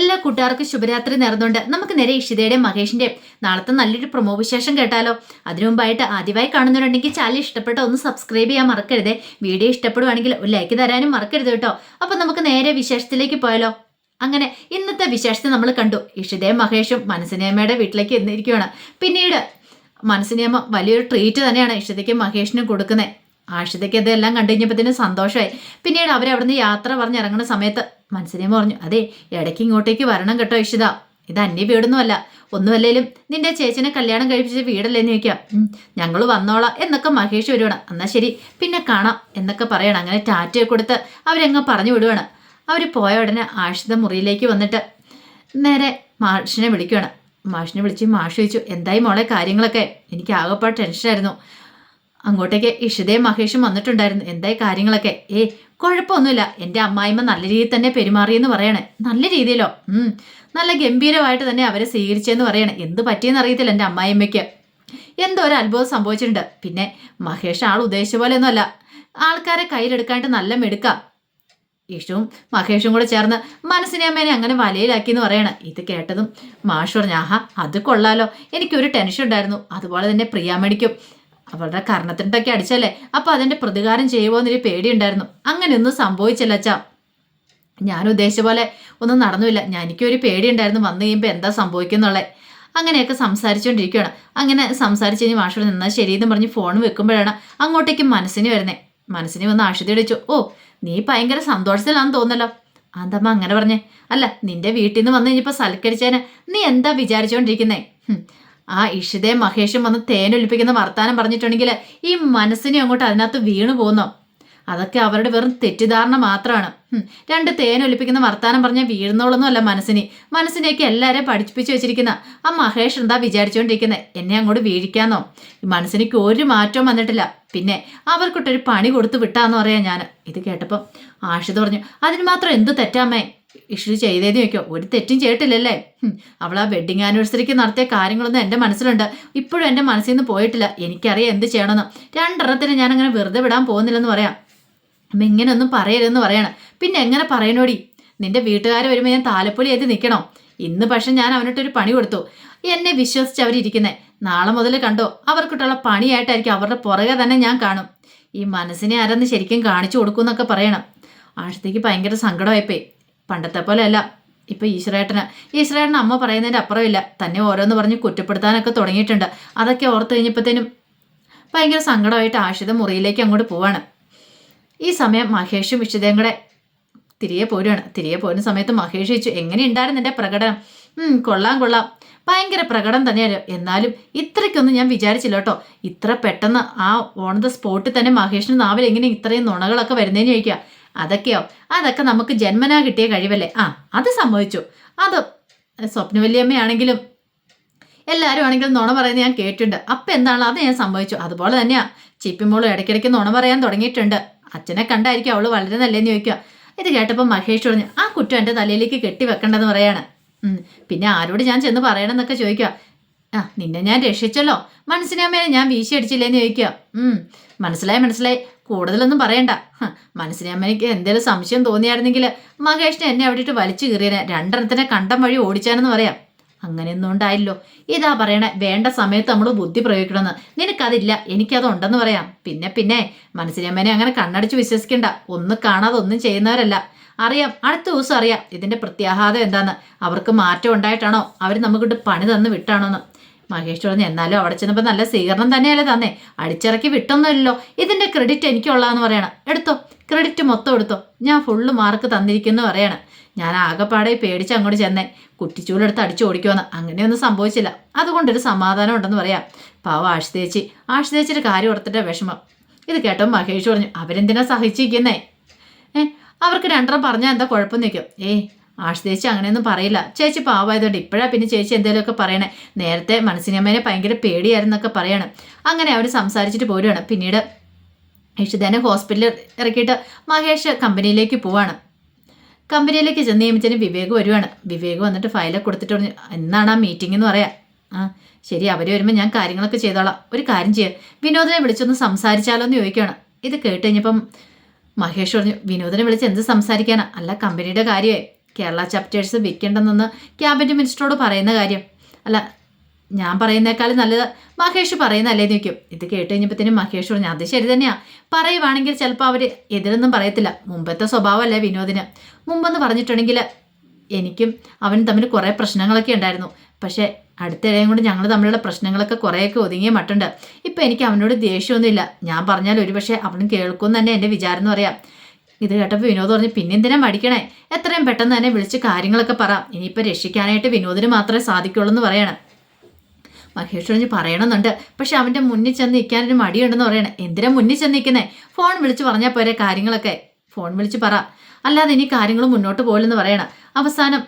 എല്ലാ കൂട്ടുകാർക്കും ശുഭരാത്രി നേർന്നുകൊണ്ട് നമുക്ക് നേരെ ഇഷിതയുടെയും മഹേഷിന്റെയും നാളത്തെ നല്ലൊരു പ്രൊമോ വിശേഷം കേട്ടാലോ. അതിനു മുമ്പായിട്ട് ആദ്യമായി കാണുന്നവരുണ്ടെങ്കിൽ ചാനൽ ഇഷ്ടപ്പെട്ട ഒന്ന് സബ്സ്ക്രൈബ് ചെയ്യാൻ മറക്കരുത്. വീഡിയോ ഇഷ്ടപ്പെടുവാണെങ്കിൽ ഒരു ലൈക്ക് തരാനും മറക്കരുത് കേട്ടോ. അപ്പൊ നമുക്ക് നേരെ വിശേഷത്തിലേക്ക് പോയാലോ. അങ്ങനെ ഇന്നത്തെ വിശേഷത്തെ നമ്മൾ കണ്ടു. ഇഷിതയും മഹേഷും മനസ്സിനേമ്മയുടെ വീട്ടിലേക്ക് എന്നിരിക്കുകയാണ് പിന്നീട് മനസ്സിനേമ്മ വലിയൊരു ട്രീറ്റ് തന്നെയാണ് ഇഷിതയ്ക്കും മഹേഷിനും കൊടുക്കുന്നത്. ആഷിതയ്ക്ക് ഇതെല്ലാം കണ്ടു കഴിഞ്ഞപ്പോഴത്തേനും സന്തോഷമായി. പിന്നീട് അവർ അവിടുന്ന് യാത്ര പറഞ്ഞിറങ്ങുന്ന സമയത്ത് മനസ്സിനെയും പറഞ്ഞു അതെ ഇടയ്ക്ക് ഇങ്ങോട്ടേക്ക് വരണം കേട്ടോ ഇഷിത. ഇത് അന്യ വീടൊന്നുമല്ല. ഒന്നുമല്ലേലും നിന്റെ ചേച്ചിനെ കല്യാണം കഴിപ്പിച്ച വീടല്ലേന്ന് ചോദിക്കാം. ഞങ്ങൾ വന്നോളാം എന്നൊക്കെ മഹേഷ് വരുവാണ് എന്നാൽ ശരി പിന്നെ കാണാം എന്നൊക്കെ പറയണം. അങ്ങനെ ടാറ്റയെ കൊടുത്ത് അവരങ്ങ് പറഞ്ഞു വിടുവാണ്. അവർ പോയ ഉടനെ ആഷിത മുറിയിലേക്ക് വന്നിട്ട് നേരെ മാഷിനെ വിളിക്കുകയാണ്. മാഷിനെ വിളിച്ച് മാഷ് ചോദിച്ചു എന്തായി മോളെ കാര്യങ്ങളൊക്കെ? എനിക്ക് ആകെപ്പാട് ടെൻഷനായിരുന്നു. അങ്ങോട്ടേക്ക് ഇഷിതയും മഹേഷും വന്നിട്ടുണ്ടായിരുന്നു. എന്തായി കാര്യങ്ങളൊക്കെ? ഏ കുഴപ്പമൊന്നുമില്ല. എന്റെ അമ്മായിമ്മ നല്ല രീതിയിൽ തന്നെ പെരുമാറിയെന്ന് പറയണേ. നല്ല രീതിയിലോ? നല്ല ഗംഭീരമായിട്ട് തന്നെ അവരെ സ്വീകരിച്ചെന്ന് പറയണേ. എന്ത് പറ്റിയെന്ന് അറിയത്തില്ല എന്റെ അമ്മായിമ്മയ്ക്ക്. എന്തോ ഒരു അത്ഭുതം സംഭവിച്ചിട്ടുണ്ട്. പിന്നെ മഹേഷ് ആൾ ഉദ്ദേശിച്ച പോലെ ഒന്നുമല്ല ആൾക്കാരെ കയ്യിലെടുക്കാനായിട്ട് നല്ല മെടുക്കാം. ഇഷുവും മഹേഷും കൂടെ ചേർന്ന് മനസ്സിനെ അമ്മേനെ അങ്ങനെ വലയിലാക്കി എന്ന് പറയണം. ഇത് കേട്ടതും മാഷ് പറഞ്ഞു ആഹാ അത് കൊള്ളാലോ. എനിക്കൊരു ടെൻഷൻ ഉണ്ടായിരുന്നു അതുപോലെ തന്നെ പ്രിയാമണിക്കും അവളുടെ കർണത്തിനൊക്കെ അടിച്ചല്ലേ? അപ്പൊ അതിന്റെ പ്രതികാരം ചെയ്യുമോ എന്നൊരു പേടിയുണ്ടായിരുന്നു. അങ്ങനെയൊന്നും സംഭവിച്ചില്ല അച്ഛാ. ഞാൻ ഉദ്ദേശിച്ച പോലെ ഒന്നും നടന്നില്ല ഞാൻ എനിക്കൊരു പേടിയുണ്ടായിരുന്നു. വന്നു കഴിയുമ്പോൾ എന്താ സംഭവിക്കുന്നുള്ളത് അങ്ങനെയൊക്കെ സംസാരിച്ചുകൊണ്ടിരിക്കുകയാണ് അങ്ങനെ സംസാരിച്ച് കഴിഞ്ഞ് മാഷോട് നിന്നാൽ ശരിയെന്ന് പറഞ്ഞ് ഫോൺ വെക്കുമ്പോഴാണ് അങ്ങോട്ടേക്ക് മനസ്സിന് വരുന്നത് മനസ്സിന് വന്ന് ആഷിതി അടിച്ചു ഓ നീ ഭയങ്കര സന്തോഷത്തിലാണെന്ന് തോന്നല്ലോ അതമ്മ അങ്ങനെ പറഞ്ഞേ? അല്ല നിന്റെ വീട്ടിൽ നിന്ന് വന്ന് കഴിഞ്ഞപ്പോൾ സൽക്കരിച്ചേനെ. നീ എന്താ വിചാരിച്ചുകൊണ്ടിരിക്കുന്നേ ആ ഇഷിതേ മഹേഷും വന്ന് തേനൊലിപ്പിക്കുന്ന വർത്താനം പറഞ്ഞിട്ടുണ്ടെങ്കിൽ ഈ മനസ്സിനെ അങ്ങോട്ട് അതിനകത്ത് വീണു പോകുന്നു അതൊക്കെ അവരുടെ വെറും തെറ്റിദ്ധാരണ മാത്രമാണ് രണ്ട് തേനൊലിപ്പിക്കുന്ന വർത്താനം പറഞ്ഞാൽ വീഴുന്നോളൊന്നും അല്ല മനസ്സിനെ. മനസ്സിനെയൊക്കെ എല്ലാവരെയും പഠിപ്പിച്ചു വെച്ചിരിക്കുന്ന ആ മഹേഷ് എന്താ വിചാരിച്ചുകൊണ്ടിരിക്കുന്നത് എന്നെ അങ്ങോട്ട് വീഴിക്കാന്നോ? മനസ്സിനേക്ക് ഒരു മാറ്റവും വന്നിട്ടില്ല. പിന്നെ അവർക്കിട്ടൊരു പണി കൊടുത്ത് വിട്ടാന്ന് പറയാം ഞാൻ ഇത് കേട്ടപ്പം ആഷിത് പറഞ്ഞു അതിന് മാത്രം എന്ത് തെറ്റാമ്മേ ഇഷ്യൂ ചെയ്തേന്ന് ചോദിക്കോ. ഒരു തെറ്റും ചെയ്തിട്ടില്ലല്ലേ? അവൾ ആ വെഡിങ് ആനിവേഴ്സറിക്ക് നടത്തിയ കാര്യങ്ങളൊന്നും എന്റെ മനസ്സിലുണ്ട്. ഇപ്പോഴും എന്റെ മനസ്സിൽ നിന്ന് പോയിട്ടില്ല. എനിക്കറിയാം എന്ത് ചെയ്യണമെന്ന്. രണ്ടെണ്ണത്തിന് ഞാൻ അങ്ങനെ വെറുതെ വിടാൻ പോകുന്നില്ലെന്ന് പറയാം. അപ്പം ഇങ്ങനെയൊന്നും പറയരുതെന്ന് പറയണം. പിന്നെ എങ്ങനെ പറയണോടി? നിന്റെ വീട്ടുകാർ വരുമ്പോൾ ഞാൻ താലപ്പൊലി എഴുതി നിൽക്കണോ? ഇന്ന് പക്ഷെ ഞാൻ അവനിട്ടൊരു പണി കൊടുത്തു. എന്നെ വിശ്വസിച്ച് അവരിയ്ക്കുന്നത് നാളെ മുതൽ കണ്ടോ? അവർക്കിട്ടുള്ള പണിയായിട്ടായിരിക്കും അവരുടെ പുറകെ തന്നെ ഞാൻ കാണും. ഈ മനസ്സിനെ ആരെന്ന് ശരിക്കും കാണിച്ചു കൊടുക്കുമെന്നൊക്കെ പറയണം. ആഴ്ചത്തേക്ക് ഭയങ്കര സങ്കടമായിപ്പോയി. പണ്ടത്തെ പോലെ അല്ല ഇപ്പൊ ഈശ്വരേട്ടന് ഈശ്വരേട്ടൻ അമ്മ പറയുന്നതിന്റെ അപ്പുറമില്ല. തന്നെ ഓരോന്ന് പറഞ്ഞ് കുറ്റപ്പെടുത്താനൊക്കെ തുടങ്ങിയിട്ടുണ്ട്. അതൊക്കെ ഓർത്ത് കഴിഞ്ഞപ്പോഴത്തേനും ഭയങ്കര സങ്കടമായിട്ട് ആഷിത മുറിയിലേക്ക് അങ്ങോട്ട് പോവാണ്. ഈ സമയം മഹേഷും വിശുദ്ധയും കൂടെ തിരികെ പോരുകയാണ് തിരികെ പോരുന്ന സമയത്ത് മഹേഷ് ചോദിച്ചു എങ്ങനെയുണ്ടായിരുന്നു എന്റെ പ്രകടനം? കൊള്ളാം കൊള്ളാം. ഭയങ്കര പ്രകടനം തന്നെയാണ് എന്നാലും ഇത്രയ്ക്കൊന്നും ഞാൻ വിചാരിച്ചില്ല കേട്ടോ. ഇത്ര പെട്ടെന്ന് ആ ഓൺ ദ സ്പോട്ടിൽ തന്നെ മഹേഷിന് നാവിൽ എങ്ങനെ ഇത്രയും നുണകളൊക്കെ വരുന്നതെന്ന് ചോദിക്കുക. അതൊക്കെയോ? അതൊക്കെ നമുക്ക് ജന്മനാ കിട്ടിയ കഴിവല്ലേ? ആ അത് സംഭവിച്ചു അത് സ്വപ്നവല്യമ്മയാണെങ്കിലും എല്ലാവരും ആണെങ്കിലും നുണ പറയുന്നത് ഞാൻ കേട്ടിട്ടുണ്ട്. അപ്പം എന്താണ്? അത് ഞാൻ സംഭവിച്ചു അതുപോലെ തന്നെയാ. ചിപ്പിമോളും ഇടയ്ക്കിടയ്ക്ക് നുണ പറയാൻ തുടങ്ങിയിട്ടുണ്ട്. അച്ഛനെ കണ്ടായിരിക്കും അവൾ വളരെ നല്ലതെന്ന് ചോദിക്കുക. ഇത് കേട്ടപ്പോൾ മഹേഷ് പറഞ്ഞു ആ കുറ്റം എന്റെ തലയിലേക്ക് കെട്ടി വെക്കണ്ടെന്ന് പറയാണ് പിന്നെ ആരോട് ഞാൻ ചെന്ന് പറയണമെന്നൊക്കെ ചോദിക്കുക. ആ നിന്നെ ഞാൻ രക്ഷിച്ചല്ലോ. മനസ്സിനാമേനെ ഞാൻ വീശിയടിച്ചില്ലേന്ന് ചോദിക്കുക. മനസ്സിലായി മനസ്സിലായി. കൂടുതലൊന്നും പറയണ്ട. മനസ്സിനാമ്മനിക്ക് എന്തെങ്കിലും സംശയം തോന്നിയായിരുന്നെങ്കിൽ മഹേഷിനെ എന്നെ അവിടെ ഇട്ട് വലിച്ചു കീറിയനെ. രണ്ടെണ്ണത്തിനെ കണ്ടം വഴി ഓടിച്ചാനെന്ന് പറയാം. അങ്ങനെയൊന്നും ഉണ്ടായില്ലോ. ഇതാ പറയണേ വേണ്ട സമയത്ത് നമ്മൾ ബുദ്ധി പ്രയോഗിക്കണമെന്ന്. നിനക്കതില്ല എനിക്കത് ഉണ്ടെന്ന് പറയാം. പിന്നെ പിന്നെ മനസ്സിനമ്മേനെ അങ്ങനെ കണ്ണടിച്ച് വിശ്വസിക്കണ്ട. ഒന്നും കാണാതെ ഒന്നും ചെയ്യുന്നവരല്ല. അറിയാം അടുത്ത ദിവസം അറിയാം ഇതിന്റെ പ്രത്യാഘാതം എന്താന്ന്. അവർക്ക് മാറ്റം ഉണ്ടായിട്ടാണോ? അവർ നമുക്കിട്ട് പണി തന്ന് വിട്ടാണോന്ന്. മഹേഷ് പറഞ്ഞു എന്നാലും അവിടെ ചെന്നപ്പോൾ നല്ല സ്വീകരണം തന്നെയല്ലേ തന്നേ. അടിച്ചിറക്കി വിട്ടൊന്നുമില്ലല്ലോ. ഇതിന്റെ ക്രെഡിറ്റ് എനിക്കുള്ളതെന്ന് പറയണം. എടുത്തോ? ക്രെഡിറ്റ് മൊത്തം എടുത്തോ. ഞാൻ ഫുള്ള് മാർക്ക് തന്നിരിക്കുന്നു പറയണം. ഞാൻ ആകെപ്പാടെ പേടിച്ച് അങ്ങോട്ട് ചെന്നേ. കുട്ടിച്ചൂലെടുത്ത് അടിച്ചു ഓടിക്കുമെന്ന് അങ്ങനെയൊന്നും സംഭവിച്ചില്ല. അതുകൊണ്ടൊരു സമാധാനം ഉണ്ടെന്ന് പറയാം. പാവ ആഷിതേച്ചി ആഷിതേച്ചിയുടെ കാര്യം ഓർത്തിട്ട് വിഷമം. ഇത് കേട്ടോ മഹേഷ് പറഞ്ഞു അവരെന്തിനാ സഹിച്ചിരിക്കുന്നേ? ഏ അവർക്ക് രണ്ടെണ്ണം പറഞ്ഞാൽ എന്താ കുഴപ്പം നിൽക്കും ഏ ചേച്ചി അങ്ങനെയൊന്നും പറയില്ല. ചേച്ചി പാവായതുകൊണ്ട് ഇപ്പോഴാണ് പിന്നെ ചേച്ചി എന്തെങ്കിലുമൊക്കെ പറയണേ. നേരത്തെ മനസ്സിനമ്മേനെ ഭയങ്കര പേടിയായിരുന്നൊക്കെ പറയണം. അങ്ങനെ അവർ സംസാരിച്ചിട്ട് പോരുകയാണ് പിന്നീട് ഇഷിതേനെ ഹോസ്പിറ്റലിൽ ഇറക്കിയിട്ട് മഹേഷ് കമ്പനിയിലേക്ക് പോവാണ്. കമ്പനിയിലേക്ക് ചെന്ന് കഴിയുമ്പോൾ വിവേക് വരുവാണ്. വിവേക് വന്നിട്ട് ഫയലൊക്കെ കൊടുത്തിട്ട് പറഞ്ഞു എന്നാണ് ആ മീറ്റിംഗ് എന്ന് പറയാം? ആ ശരി അവർ വരുമ്പോൾ ഞാൻ കാര്യങ്ങളൊക്കെ ചെയ്തോളാം. ഒരു കാര്യം ചെയ്യാം. വിനോദനെ വിളിച്ചൊന്ന് സംസാരിച്ചാലോ എന്ന് ചോദിക്കുകയാണ് ഇത് കേട്ട് കഴിഞ്ഞപ്പം മഹേഷ് പറഞ്ഞു വിനോദനെ വിളിച്ച് എന്ത് സംസാരിക്കാനാ? അല്ല കമ്പനിയുടെ കാര്യമേ കേരള ചാപ്റ്റേഴ്സ് വിൽക്കേണ്ടെന്നൊന്ന് ക്യാബിനറ്റ് മിനിസ്റ്ററോട് പറയുന്ന കാര്യം. അല്ല ഞാൻ പറയുന്നേക്കാളും നല്ലത് മഹേഷ് പറയുന്നല്ലേ നിൽക്കും ഇത് കേട്ട് കഴിഞ്ഞപ്പോഴത്തേനും മഹേഷ് പറഞ്ഞു അത് ശരി തന്നെയാ. പറയുവാണെങ്കിൽ ചിലപ്പോൾ അവർ എതിരൊന്നും പറയത്തില്ല. മുമ്പത്തെ സ്വഭാവമല്ലേ വിനോദിന്. മുമ്പെന്ന് പറഞ്ഞിട്ടുണ്ടെങ്കിൽ എനിക്കും അവനും തമ്മിൽ കുറേ പ്രശ്നങ്ങളൊക്കെ ഉണ്ടായിരുന്നു. പക്ഷേ അടുത്തിടെയും കൊണ്ട് ഞങ്ങൾ തമ്മിലുള്ള പ്രശ്നങ്ങളൊക്കെ കുറേയൊക്കെ ഒതുങ്ങിയ മട്ടുണ്ട്. ഇപ്പം എനിക്ക് അവനോട് ദേഷ്യമൊന്നുമില്ല. ഞാൻ പറഞ്ഞാൽ ഒരു പക്ഷേ അവനും കേൾക്കുമെന്ന് തന്നെ എന്റെ വിചാരം എന്ന് പറയാം. ഇത് കേട്ടപ്പോൾ വിനോദ് പറഞ്ഞു പിന്നെ എന്തിനാ മടിക്കണേ? എത്രയും പെട്ടെന്ന് തന്നെ വിളിച്ച് കാര്യങ്ങളൊക്കെ പറ. ഇനിയിപ്പോൾ രക്ഷിക്കാനായിട്ട് വിനോദിന് മാത്രമേ സാധിക്കുള്ളൂ എന്ന് പറയണം. മഹേഷ് പറഞ്ഞ് പറയണമെന്നുണ്ട്. പക്ഷെ അവന്റെ മുന്നിൽ ചെന്ന് നിൽക്കാനൊരു മടിയുണ്ടെന്ന് പറയണേ. എന്തിനാ മുന്നിൽ ചെന്ന് നിൽക്കുന്നേ? ഫോൺ വിളിച്ച് പറഞ്ഞാൽ പോരെ കാര്യങ്ങളൊക്കെ. ഫോൺ വിളിച്ച് പറ. അല്ലാതെ ഇനി കാര്യങ്ങൾ മുന്നോട്ട് പോലെന്ന് പറയണം. അവസാനം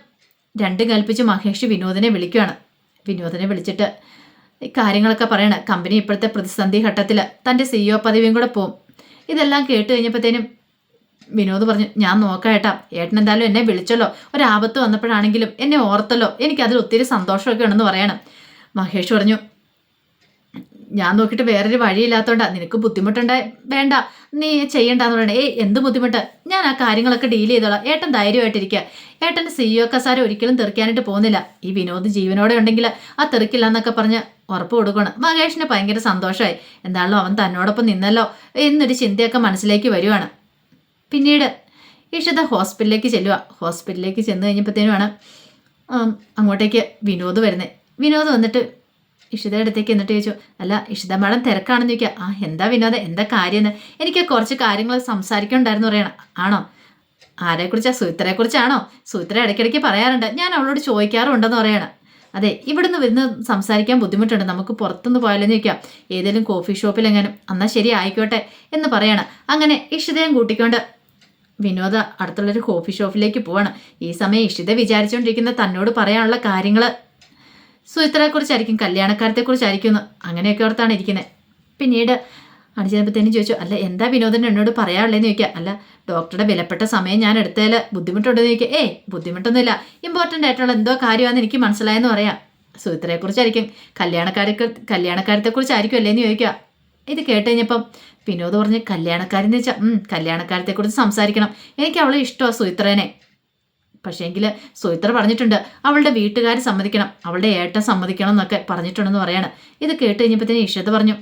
രണ്ടും കൽപ്പിച്ച് മഹേഷ് വിനോദിനെ വിളിക്കുകയാണ് വിനോദിനെ വിളിച്ചിട്ട് കാര്യങ്ങളൊക്കെ പറയണം. കമ്പനി ഇപ്പോഴത്തെ പ്രതിസന്ധി ഘട്ടത്തിൽ തന്റെ സിഇഒ പദവിയും കൂടെ പോവും. ഇതെല്ലാം കേട്ട് കഴിഞ്ഞപ്പോഴത്തേനും വിനോദ് പറഞ്ഞു ഞാൻ നോക്കാട്ടാ ഏട്ടൻ എന്തായാലും എന്നെ വിളിച്ചല്ലോ. ഒരാപത്ത് വന്നപ്പോഴാണെങ്കിലും എന്നെ ഓർത്തല്ലോ. എനിക്കതിൽ ഒത്തിരി സന്തോഷമൊക്കെ ഉണ്ടെന്ന് പറയണം. മഹേഷ് പറഞ്ഞു ഞാൻ നോക്കിയിട്ട് വേറൊരു വഴിയില്ലാത്തോണ്ടാ. നിനക്ക് ബുദ്ധിമുട്ടുണ്ടായി വേണ്ട. നീ ചെയ്യണ്ടെന്ന് പറയണേ. ഏയ് എന്ത് ബുദ്ധിമുട്ട്? ഞാൻ ആ കാര്യങ്ങളൊക്കെ ഡീൽ ചെയ്തോളാം. ഏട്ടൻ ധൈര്യമായിട്ടിരിക്കുക ഏട്ടന്റെ സിഇഒ കസാര ഒരിക്കലും തെറിക്കാനായിട്ട് പോകുന്നില്ല. ഈ വിനോദ് ജീവനോടെ ഉണ്ടെങ്കിൽ ആ തെറിക്കില്ല എന്നൊക്കെ പറഞ്ഞ് ഉറപ്പ് കൊടുക്കണം. മഹേഷിന് ഭയങ്കര സന്തോഷമായി. എന്താണല്ലോ? അവൻ തന്നോടൊപ്പം നിന്നല്ലോ. എന്നൊരു ചിന്തയൊക്കെ മനസ്സിലേക്ക് വരുവാണ്. പിന്നീട് ഇഷിത ഹോസ്പിറ്റലിലേക്ക് ചെല്ലുക ഹോസ്പിറ്റലിലേക്ക് ചെന്ന് കഴിഞ്ഞപ്പോഴത്തേനുമാണ് അങ്ങോട്ടേക്ക് വിനോദ് വരുന്നത് വിനോദ് വന്നിട്ട് ഇഷിതയുടെ അടുത്തേക്ക് എന്നിട്ട് ചോദിച്ചു അല്ല ഇഷിത മാഡം തിരക്കാണെന്ന് ചോദിക്കുക ആ എന്താ വിനോദ? എന്താ കാര്യമെന്ന്? എനിക്ക് കുറച്ച് കാര്യങ്ങൾ സംസാരിക്കണ്ടായിരുന്നു പറയണം. ആണോ? ആരെക്കുറിച്ചാണ് സുഹിത്രയെക്കുറിച്ചാണോ സുഹിത്ര ഇടയ്ക്കിടയ്ക്ക് പറയാറുണ്ട്. ഞാൻ അവളോട് ചോദിക്കാറുണ്ടെന്ന് പറയണം. അതെ ഇവിടുന്ന് വരുന്ന സംസാരിക്കാൻ ബുദ്ധിമുട്ടുണ്ട്. നമുക്ക് പുറത്തുനിന്ന് പോയാലെന്ന് ചോദിക്കാം. ഏതെങ്കിലും കോഫി ഷോപ്പിൽ എങ്ങനെ. എന്നാൽ ശരി ആയിക്കോട്ടെ എന്ന് പറയണം. അങ്ങനെ ഇഷിതയും കൂട്ടിക്കൊണ്ട് വിനോദ അടുത്തുള്ളൊരു കോഫി ഷോപ്പിലേക്ക് പോവാണ്. ഈ സമയം ഇഷിത വിചാരിച്ചുകൊണ്ടിരിക്കുന്ന തന്നോട് പറയാനുള്ള കാര്യങ്ങൾ സുഹിത്രയെക്കുറിച്ചായിരിക്കും കല്യാണക്കാരത്തെക്കുറിച്ചായിരിക്കും അങ്ങനെയൊക്കെ ഓർത്താണ് ഇരിക്കുന്നത് പിന്നീട് അണിച്ചപ്പോഴത്തേനും ചോദിച്ചു അല്ല എന്താ വിനോദൻ എന്നോട് പറയാനുള്ളതെന്ന് ചോദിക്കുക? അല്ല ഡോക്ടറുടെ വിലപ്പെട്ട സമയം ഞാൻ എടുത്തതിൽ ബുദ്ധിമുട്ടുണ്ടെന്ന് ചോദിക്കുക. ഏ ബുദ്ധിമുട്ടൊന്നുമില്ല. ഇമ്പോർട്ടന്റ് ആയിട്ടുള്ള എന്തോ കാര്യമാണെന്ന് എനിക്ക് മനസ്സിലായെന്ന് പറയാം. സുഹിത്രയെക്കുറിച്ചായിരിക്കും കല്യാണക്കാരക്ക് കല്യാണക്കാരത്തെക്കുറിച്ചായിരിക്കും അല്ലേന്ന് ചോദിക്കുക. ഇത് കേട്ട് കഴിഞ്ഞപ്പം വിനോദ് പറഞ്ഞ് കല്യാണക്കാരെന്ന് വെച്ചാൽ കല്യാണക്കാരത്തെക്കുറിച്ച് സംസാരിക്കണം. എനിക്ക് അവളെ ഇഷ്ടമാണ് സുഹിത്രനെ പക്ഷേങ്കിൽ സുഹിത്ര പറഞ്ഞിട്ടുണ്ട് അവളുടെ വീട്ടുകാർ സമ്മതിക്കണം. അവളുടെ ഏട്ടൻ സമ്മതിക്കണം എന്നൊക്കെ പറഞ്ഞിട്ടുണ്ടെന്ന് പറയാണ്. ഇത് കേട്ട് തന്നെ ഇഷത്ത് പറഞ്ഞു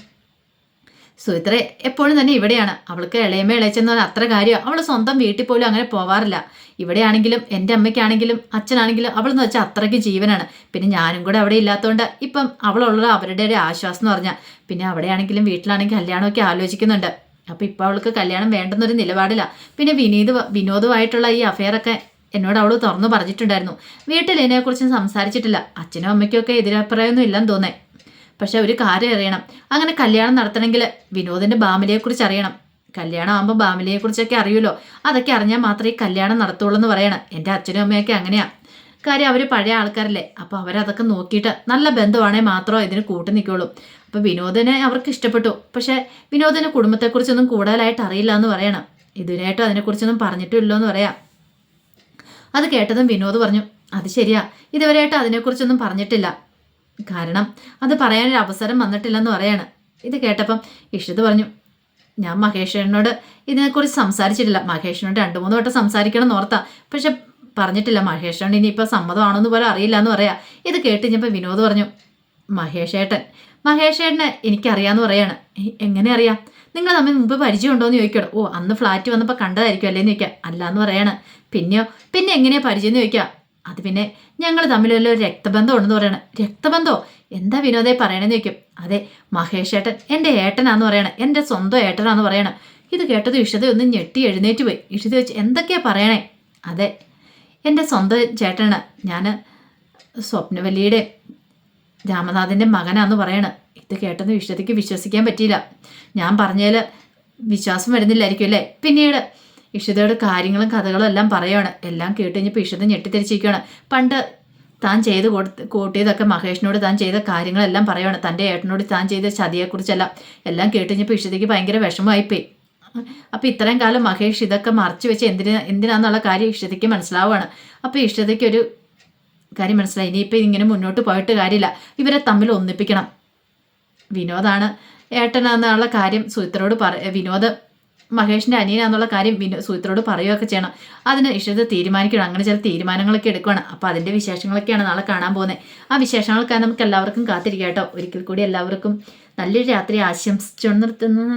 സുഹിത്ര എപ്പോഴും തന്നെ ഇവിടെയാണ്. അവൾക്ക് ഇളയമേ ഇളയച്ചെന്ന് പറഞ്ഞാൽ അത്ര കാര്യം അവൾ സ്വന്തം വീട്ടിൽ പോലും അങ്ങനെ പോവാറില്ല. ഇവിടെയാണെങ്കിലും എന്റെ അമ്മയ്ക്കാണെങ്കിലും അച്ഛനാണെങ്കിലും അവളെന്ന് വെച്ചാൽ അത്രയ്ക്ക് ജീവനാണ്. പിന്നെ ഞാനും കൂടെ അവിടെ ഇല്ലാത്തതുകൊണ്ട് ഇപ്പം അവളുള്ള അവരുടെ ഒരു ആശ്വാസം എന്ന് പറഞ്ഞാൽ പിന്നെ അവിടെയാണെങ്കിലും വീട്ടിലാണെങ്കിൽ കല്യാണമൊക്കെ ആലോചിക്കുന്നുണ്ട്. അപ്പോൾ ഇപ്പോൾ അവൾക്ക് കല്യാണം വേണ്ടെന്നൊരു നിലപാടില്ല. പിന്നെ വിനീത് വിനോദമായിട്ടുള്ള ഈ അഫെയറൊക്കെ എന്നോട് അവൾ തുറന്നു പറഞ്ഞിട്ടുണ്ടായിരുന്നു. വീട്ടിൽ ഇതിനെക്കുറിച്ച് സംസാരിച്ചിട്ടില്ല. അച്ഛനും അമ്മയ്ക്കും ഒക്കെ എതിരഭിപ്രായമൊന്നും ഇല്ലെന്ന് തോന്നേ. പക്ഷെ ഒരു കാര്യം അറിയണം. അങ്ങനെ കല്യാണം നടത്തണമെങ്കിൽ വിനോദിന്റെ ബാമിലിയെക്കുറിച്ച് അറിയണം. കല്യാണം ആകുമ്പോൾ ബാമിലിയെക്കുറിച്ചൊക്കെ അറിയുമല്ലോ. അതൊക്കെ അറിഞ്ഞാൽ മാത്രമേ കല്യാണം നടത്തുള്ളൂ എന്ന് പറയണം. എന്റെ അച്ഛനും അമ്മയൊക്കെ അങ്ങനെയാ. കാര്യം അവർ പഴയ ആൾക്കാരല്ലേ. അപ്പോൾ അവരതൊക്കെ നോക്കിയിട്ട് നല്ല ബന്ധമാണേ മാത്രമേ ഇതിന് കൂട്ടി നിൽക്കുള്ളൂ. അപ്പോൾ വിനോദിനെ അവർക്ക് ഇഷ്ടപ്പെട്ടു. പക്ഷേ വിനോദിന് കുടുംബത്തെക്കുറിച്ചൊന്നും കൂടുതലായിട്ട് അറിയില്ല എന്ന് പറയണം. ഇതിനായിട്ടും അതിനെക്കുറിച്ചൊന്നും പറഞ്ഞിട്ടില്ലോ എന്ന് പറയാം. അത് കേട്ടതും വിനോദ് പറഞ്ഞു അത് ശരിയാ. ഇതുവരെയായിട്ട് അതിനെക്കുറിച്ചൊന്നും പറഞ്ഞിട്ടില്ല. കാരണം അത് പറയാനൊരു അവസരം വന്നിട്ടില്ലെന്ന് പറയാണ്. ഇത് കേട്ടപ്പം ഇഷിത് പറഞ്ഞു ഞാൻ മഹേഷനോട് ഇതിനെക്കുറിച്ച് സംസാരിച്ചിട്ടില്ല. മഹേഷനോട് രണ്ട് മൂന്ന് വട്ടം സംസാരിക്കണം എന്ന് ഓർത്താ. പക്ഷെ പറഞ്ഞിട്ടില്ല മഹേഷനോട് ഇനിയിപ്പോൾ സമ്മതമാണോ എന്ന് പോലും അറിയില്ല എന്ന് പറയാ. ഇത് കേട്ട് കഴിഞ്ഞപ്പോൾ വിനോദ് പറഞ്ഞു മഹേഷേട്ടൻ മഹേഷേട്ടനെ എനിക്കറിയാമെന്ന് പറയാണ്. എങ്ങനെ അറിയാം? നിങ്ങൾ തമ്മിൽ മുമ്പ് പരിചയമുണ്ടോ എന്ന് ചോദിക്കണം. ഓ അന്ന് ഫ്ലാറ്റ് വന്നപ്പോൾ കണ്ടതായിരിക്കും അല്ലേന്ന് ചോദിക്കാം. അല്ല എന്ന് പറയാണ്. പിന്നെയോ? പിന്നെ എങ്ങനെയാ പരിചയം എന്ന് ചോദിക്കാം. അത് പിന്നെ ഞങ്ങൾ തമ്മിലുള്ള ഒരു രക്തബന്ധം ഉണ്ടെന്ന് പറയണം. രക്തബന്ധോ? എന്താ വിനോദേ പറയണെന്ന് ചോദിക്കും. അതെ മഹേഷ് ഏട്ടൻ എന്റെ ഏട്ടനാന്ന് പറയണം. എന്റെ സ്വന്തം ഏട്ടനാന്ന് പറയണം. ഇത് കേട്ടത് ഇഷത ഒന്ന് ഞെട്ടി എഴുന്നേറ്റ് പോയി. ഇഷത വെച്ച് എന്തൊക്കെയാ പറയണേ? അതെ എന്റെ സ്വന്തം ചേട്ടനാണ്. ഞാൻ സ്വപ്നവല്ലിയുടെ രാമനാഥന്റെ മകനാന്ന് പറയണ. ഇത് കേട്ടത് ഇഷ്ടത്തേക്ക് വിശ്വസിക്കാൻ പറ്റിയില്ല. ഞാൻ പറഞ്ഞതിൽ വിശ്വാസം വരുന്നില്ലായിരിക്കും അല്ലേ? പിന്നീട് ഇഷിതയുടെ കാര്യങ്ങളും കഥകളും എല്ലാം പറയുകയാണ് എല്ലാം കേട്ട് കഴിഞ്ഞപ്പോൾ ഇഷിത ഞെട്ടിത്തിരിച്ചിരിക്കുകയാണ് പണ്ട് താൻ ചെയ്ത് കൊടുത്ത് കൂട്ടിയതൊക്കെ മഹേഷിനോട് താൻ ചെയ്ത കാര്യങ്ങളെല്ലാം പറയുകയാണ് തന്റെ ഏട്ടനോട് താൻ ചെയ്ത ചതിയെക്കുറിച്ചെല്ലാം. എല്ലാം കേട്ട് കഴിഞ്ഞപ്പോൾ ഇഷിതയ്ക്ക് ഭയങ്കര വിഷമമായിപ്പോയി. അപ്പോൾ ഇത്രയും കാലം മഹേഷ് ഇതൊക്കെ മറച്ചു വെച്ച് എന്തിനാ എന്തിനാന്നുള്ള കാര്യം ഇഷ്ടതയ്ക്ക് മനസ്സിലാവുകയാണ് അപ്പോൾ ഇഷ്ടതയ്ക്ക് ഒരു കാര്യം മനസ്സിലായി. ഇനിയിപ്പോൾ ഇങ്ങനെ മുന്നോട്ട് പോയിട്ട് കാര്യമില്ല. ഇവരെ തമ്മിൽ ഒന്നിപ്പിക്കണം. വിനോദാണ് ഏട്ടനാന്നുള്ള കാര്യം സുഹിത്രയോട് പറ വിനോദ് മഹേഷിന്റെ അനിയനാന്നുള്ള കാര്യം വിനു സുഹിത്രോട് പറയുകയൊക്കെ ചെയ്യണം. അതിന് ഇഷ്ടത്തെ തീരുമാനിക്കണം. അങ്ങനെ ചില തീരുമാനങ്ങളൊക്കെ എടുക്കുകയാണ് അപ്പോൾ അതിന്റെ വിശേഷങ്ങളൊക്കെയാണ് നാളെ കാണാൻ പോകുന്നത്. ആ വിശേഷങ്ങൾക്കായി നമുക്ക് എല്ലാവർക്കും കാത്തിരിക്കാം കേട്ടോ. ഒരിക്കൽ കൂടി എല്ലാവർക്കും നല്ലൊരു രാത്രി ആശംസിച്ചു നിർത്തുന്നു.